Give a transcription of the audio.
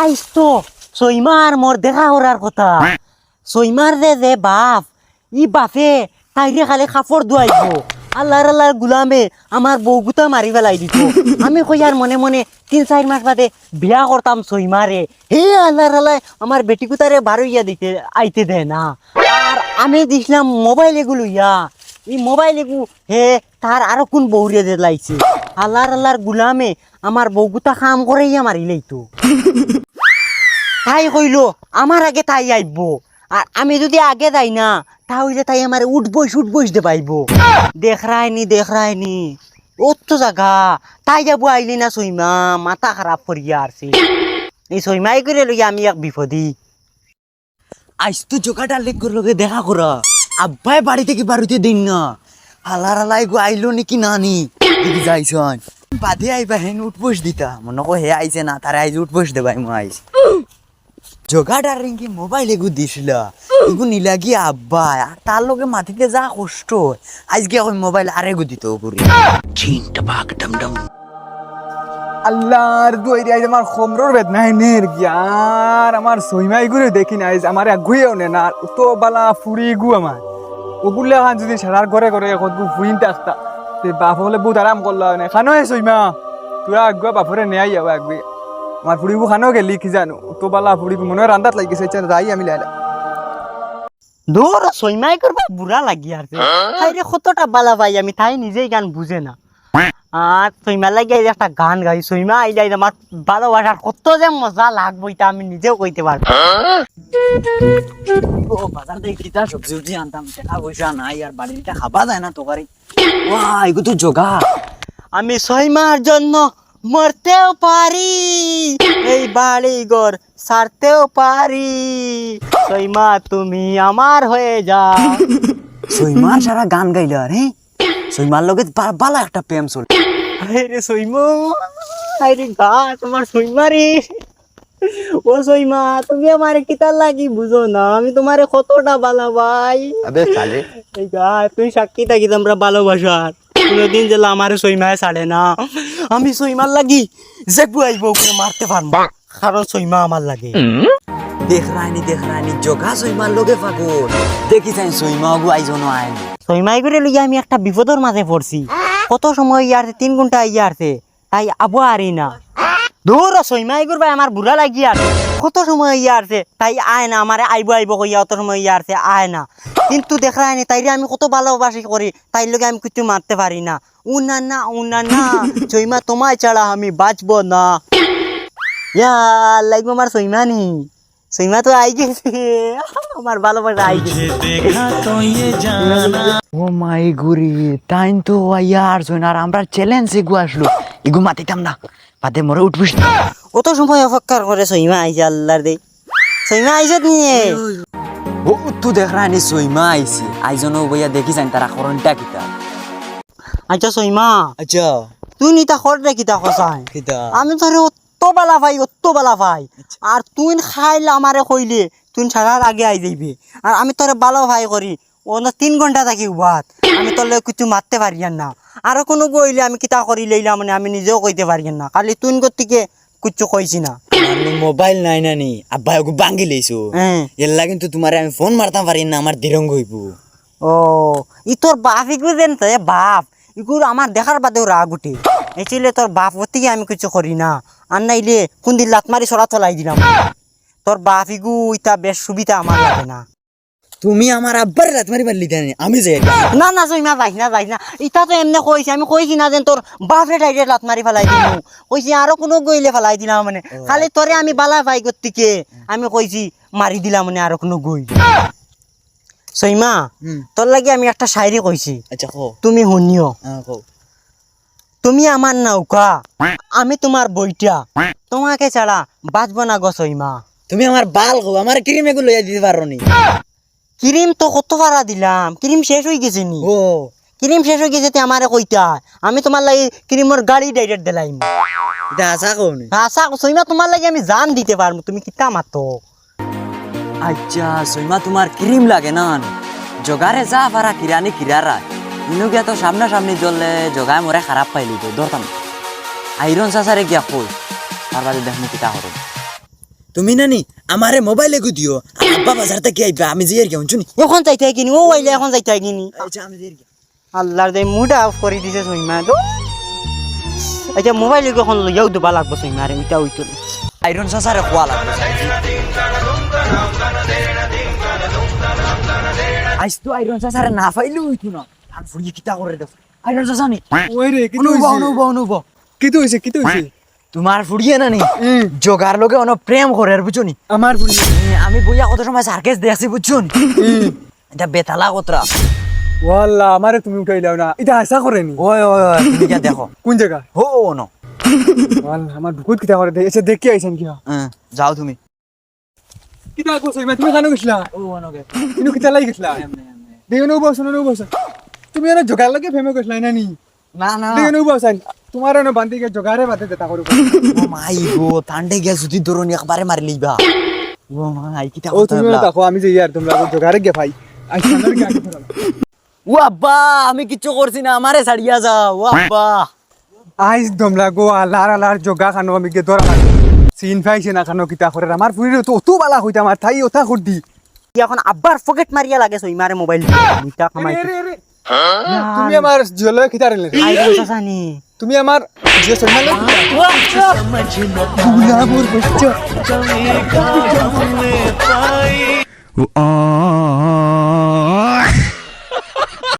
আইস তো সইমার মোর দেখা করার কথা। সইমার যে যে বাপ, ই বাপে তাইরে খালি কাপড় ধুয়াইব আল্লাহর আল্লাহর গুলামে আমার বউগুতা মারি পেলাই দিত আমি কই আর মনে মনে তিন চার মাস বাদে বিয়া করতাম সইমারে হে আল্লাহর আল্লাহ আমার বেটিকুতারে বারো ইয়া দিতে আইতে দেয় না। আর আমি দিছিলাম মোবাইল এগুলো ইয়া। এই মোবাইল এগু হে তার আরও কোন বউরে দে লাইছে? আল্লাহর আল্লাহর গুলামে আমার বউগুতা কাম করে ইয়া মারিলেই তো। তাই কইল, আমার আগে তাই আইব। আর আমি যদি আগে যাই না তাহলে তাই আমার উঠ বইস উঠ বইস দে পাইব। দেখ রায়নি দেখ রায়নি ওর তো জাগা। তাই যাব আইলি না সইমা মাথা খারাপ করিয়া আসছে এই সইমাই করে লই আমি এক বিপদি। আইস তো জোগাটা লেগ লগে দেখা করা। আব্বাই বাড়ি থেকে বাড়িতে দিন না। হালার হালাই গো আইলো নাকি নানি? দেখি যাইছন বাদে আইবা হেন উঠ বইস দিতা। মনে কো হে আইছে না, তারা আইজ উঠ বইস দেবাই মো আইস জগাটার রিঙ্গি মোবাইল এগু দিছিল। এগু নিলাগি আব্বা আর তার লগে মাটিতে যা কষ্ট আজকে ওই মোবাইল আর এগু দিত পুরি আল্লাহর দুয়াইরে আইজ আমার খমরর বেদনা হেনের গিয়ার। আমার সইমাই গুলো দেখি না আইজ আমার আগুয়েও নে না। তো বালা ফুরি গু আমার। ওগুলো খান যদি সারার ঘরে ঘরে এখন গু ফুরিন থাকতা তে বাপ হলে বহুত আরাম করলা না। খানো হে সইমা তোরা আগুয়া বাপরে নেয়াই যাব আগুয়ে আমার ফুরিবু খানো গেলি কি জানো? তো বালা ফুরিবু মনে হয় রান্দাত লাগিছে যাই আমি লাইলা। দূর সইমাই করবা বুড়া লাগি আর তাইরে কতটা বালা ভাই আমি তাই নিজেই গান বুঝে না। আর লাগি একটা গান গাই। সইমা আইলে আইলে আমার ভালোবাসার কত যে মজা লাগবো এটা আমি নিজেও কইতে পারব। ও বাজার থেকে সবজি উবজি আনতাম টাকা পয়সা নাই আর বাড়িটা খাবা যায় না তোকারি। ওয়া এগু তো জগা আমি সইমার জন্য মরতেও পারি। এই বাড়ি ঘর সারতেও পারি। সইমা তুমি আমার হয়ে যাও। সইমার সারা গান গাইল আর। হ্যাঁ সইমার লগে বালা একটা প্রেম চল আরে সইমা আরে গা তোমার সইমা রে। ও সইমা তুমি আমার কিতার লাগি বুঝো না আমি তোমারে কতটা ভালো ভাই আবে সালে এই গা তুই সাক্ষী থাকি তোমরা ভালোবাসার। কোনোদিন যে আমার সইমায় ছাড়ে না। আমি সইমার লাগি যে বুয়াইব ওকে মারতে পারব। কারণ সইমা আমার লাগে। জগা সইমার লগে পাগল দেখি চাই সইমা সইমাই করে লইয়া আমি একটা মাঝে পড়ছি কত সময় ইয়ারছে তিন ঘণ্টা ইয়ারছে তাই আবু আরি না। দূর সইমাই করবে আমার বুড়া লাগি আর কত সময় তাই আয় না আমারে আইব আইব কইয়া অত সময় ইয়ারছে আয় না। কিন্তু দেখা আয়নি তাইরে আমি কত ভালোবাসি করি তাই লগে আমি কিছু মারতে পারি না। উনা না উনা না সইমা তোমায় ছাড়া আমি বাঁচবো না। ইয়া লাগবে আমার সইমা নি সইমা তো আই গেছে। আমার ভালোবাসা আই গেছে। ও মাই গুরি টাইম তো ইয়ার সইনার আমরা চ্যালেঞ্জ এগু আসলো। এগু মাতিতাম না বাদে মরে উঠবিস না। কত সময় অপেক্ষা করে সইমা আইছে আল্লাহর দে। সইমা আইছে নিয়ে ও তো দেখ রানি সইমা আইছি। আইজন বইয়া দেখি যাই তারা করণটা কিতা। আচ্ছা সইমা আচ্ছা। তুই নিতা খর রে কিতা খসাই কিতা? আমি তোরে অত বালা ভাই অত বালা ভাই আর তুই খাইলে আমারে কইলে তুই ছাড়ার আগে আই যাইবি। আর আমি তোরে ভালো ভাই করি ও না তিন ঘণ্টা থাকি উবাত। আমি তোর কিছু মারতে পারি না। আর কোনো কইলে আমি কিতা করি লইলাম মানে আমি নিজেও কইতে পারি না। খালি তুই গতিকে কিছু কইছি না। মোবাইল নাই নানি আব্বা ওকে বাঙ্গি লইছো। হ্যাঁ। এল্লা কিন্তু তোমারে আমি ফোন মারতাম পারি না আমার দিরঙ্গ হইব। ও ই তোর বাপ ইগুলো দেন তো বাপ। ইগুলো আমার দেখার বাদেও রাগ উঠে। এচিলে তোর বাপ থেকে আমি কিছু করি না। আর নাইলে কোন দিন লাত মারি সরা চলাই দিলাম। তোর বাপ ইগু ইটা বেশ সুবিধা আমার লাগে না। তুমি আমার আব্বার রাত মারি মারলি জানি আমি যাই না না জইমা যাইস না যাইস না ইটা তো এমনি কইছি আমি কইছি না যেন তোর বাপে ডাইরেক্ট লাত মারি ফেলাই দিলাম কইছি আরও কোনো গইলে ফেলাই দিলাম মানে। খালি তোরে আমি বালা পাই গতিকে আমি কইছি মারি দিলাম মানে আরও কোনো গই। সইমা তোর লাগি আমি একটা শায়রি কইছি। আচ্ছা কো তুমি শুনিও। কো তুমি আমার নৌকা আমি তোমার বইটা। তোমাকে ছাড়া বাঁচবো না গো সইমা। তুমি আমার বাল গো আমার ক্রিম এগুলো লইয়া দিতে পারো নি। ক্রিম তো কত ভাড়া দিলাম? ক্রিম শেষ হয়ে গেছে নি। ও। ক্রিম শেষ হয়ে গেছে আমারে কইতা আমি তোমার লাগে ক্রিমের গাড়ি ডাইরেক্ট দিলাম। এটা আশা কোন আশা সইমা তোমার লাগে আমি জান দিতে পারব। তুমি কিতা মাতো? আচ্ছা সইমা তোমার ক্রিম লাগে না জগারে যা পারা কিরানি কিরারা ইনু গিয়া তো সামনা সামনি জ্বললে জগায় মরে খারাপ পাইলি তো ধরতাম আইরন সাসারে গিয়া কই তার বাদে দেখমু কিতা হরো তুমি নানি আমারে মোবাইলে গু দিও আব্বা বাজার থেকে আইবা আমি যে আর কেমন শুনি এখন যাইতে কিনি ও আইলে এখন যাইতে কিনি আচ্ছা আমি যে আল্লাহর দে মুডা অফ করে দিছে সইমা তো আচ্ছা মোবাইল এখন লইয়াও দিবা লাগবো সইমা আরে মিটা হইতো আইরন সাসারে খোয়া লাগবে আইস তো আইরন সাসারে না পাইলে হইতো না কিতা করে দেখ আইরন সাসা নি ওই রে কি অনুভব অনুভব অনুভব। কি তো হইছে কি হইছে? তোমার ফুড়িয়ে না নি? জোগার লোকে অন প্রেম করে আর বুঝছ আমার বুড়ি আমি বইয়া কত সময় সার্কেস দেখছি বুঝছ এটা বেতালা কতরা? ওয়াল্লা আমারে তুমি উঠাইলাও না। এটা আশা করেনি ওই ওই ওই তুমি যা দেখো। কোন জায়গা? হো ন। ওয়াল্লা আমার বহুত কিতা করে এসে দেখি আইছেন কি যাও তুমি। কিতা কইছ তুমি জানো গেছলা ইনু কিতা লাগি গেছলা দেও নো বস নো বস তুমি এনে জোগার লাগে ফেমে গেছলা না? নি না। না দেও নো বস তোমার এনে বান্দি কে জোগারে বাতে দেতা করো ও মাই গো তান্ডে গিয়া যদি ধরুন একবারে মারি লইবা। ও মাই কিতা ও তুমি দেখো আমি যে ইয়ার তোমরা জোগারে গে ভাই আই সামনে গে আগে ফেরালা ও আব্বা আমি কিচ্ছু করছি না আমারে ছাড়িয়া যাও ও আব্বা। আইস দমলা গো আলার আলার জগা খানো আমি গে দরা সিন ফাইছে না খানো কিতা করে আমার ফুরি তো অত বালা হইতা আমার তাই ওটা করদি কি এখন আব্বার পকেট মারিয়া লাগে সইমা আরে মোবাইল মিটা কামাই তুমি আমার জলে কিতা রেলে আইরন সাসানি তুমি আমার যে সন্ধান ও বাচ্চা